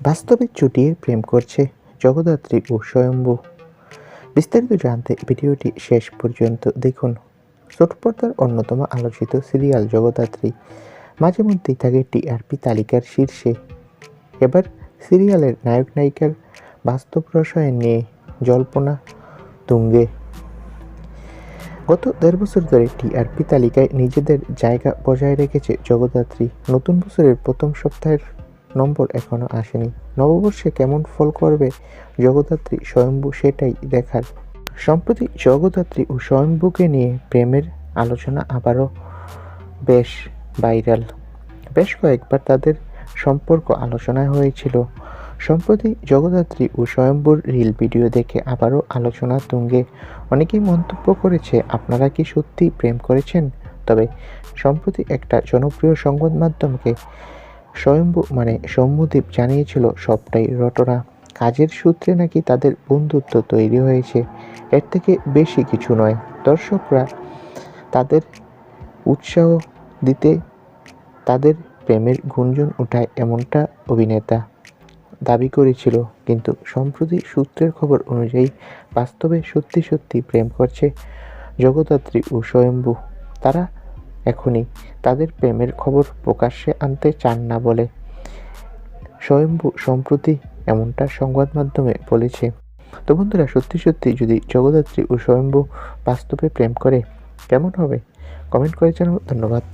বাস্তবে চুটিয়ে প্রেম করছে জগদ্ধাত্রী ও স্বয়ম্ভু। বিস্তারিত জানতে ভিডিওটি শেষ পর্যন্ত দেখুন। ছোট পর্দার অন্যতম আলোচিত সিরিয়াল জগদ্ধাত্রী। মাঝে মধ্যেই থাকে টিআরপি তালিকার শীর্ষে। এবার সিরিয়ালের নায়ক নায়িকার বাস্তব রসায়ন নিয়ে জল্পনা তুঙ্গে। গত দেড় বছর ধরে টিআরপি তালিকায় নিজেদের জায়গা বজায় রেখেছে জগদ্ধাত্রী। নতুন বছরের প্রথম সপ্তাহের নম্বর এখনও আসেনি। নববর্ষে কেমন ফল করবে জগদ্ধাত্রী স্বয়ম্ভু সেটাই দেখার। সম্প্রতি জগদ্ধাত্রী ও স্বয়ম্ভুকে নিয়ে প্রেমের আলোচনা আবারও বেশ ভাইরাল। বেশ কয়েকবার তাদের সম্পর্ক আলোচনায় হয়েছিল। সম্প্রতি জগদ্ধাত্রী ও স্বয়ম্ভুর রিল ভিডিও দেখে আবারও আলোচনা তুঙ্গে। অনেকেই মন্তব্য করেছে, আপনারা কি সত্যি প্রেম করেছেন? তবে সম্প্রতি একটা জনপ্রিয় সংবাদ মাধ্যমকে স্বয়ম্ভু মানে সৌম্যদীপ জানিয়েছিল সবটাই রটনা। কাজের সূত্রে নাকি তাদের বন্ধুত্ব তৈরি হয়েছে। এর থেকে বেশি কিছু নয়। দর্শকরা তাদের উৎসাহ দিতে তাদের প্রেমের গুঞ্জন উঠায় এমনটা অভিনেতা দাবি করেছিল। কিন্তু সম্প্রতি সূত্রের খবর অনুযায়ী বাস্তবে সত্যি সত্যি প্রেম করছে জগদ্ধাত্রী ও স্বয়ম্ভু। তারা এখনই তাদের প্রেমের খবর প্রকাশ্যে আনতে চান না বলে। স্বয়ম্ভু সম্প্রতি এমনটা সংবাদ মাধ্যমে বলেছে। তো বন্ধুরা, সত্যি সত্যি যদি জগদ্ধাত্রী ও স্বয়ম্ভু বাস্তবে প্রেম করে, কেমন হবে? কমেন্ট করে জানাব ধন্যবাদ।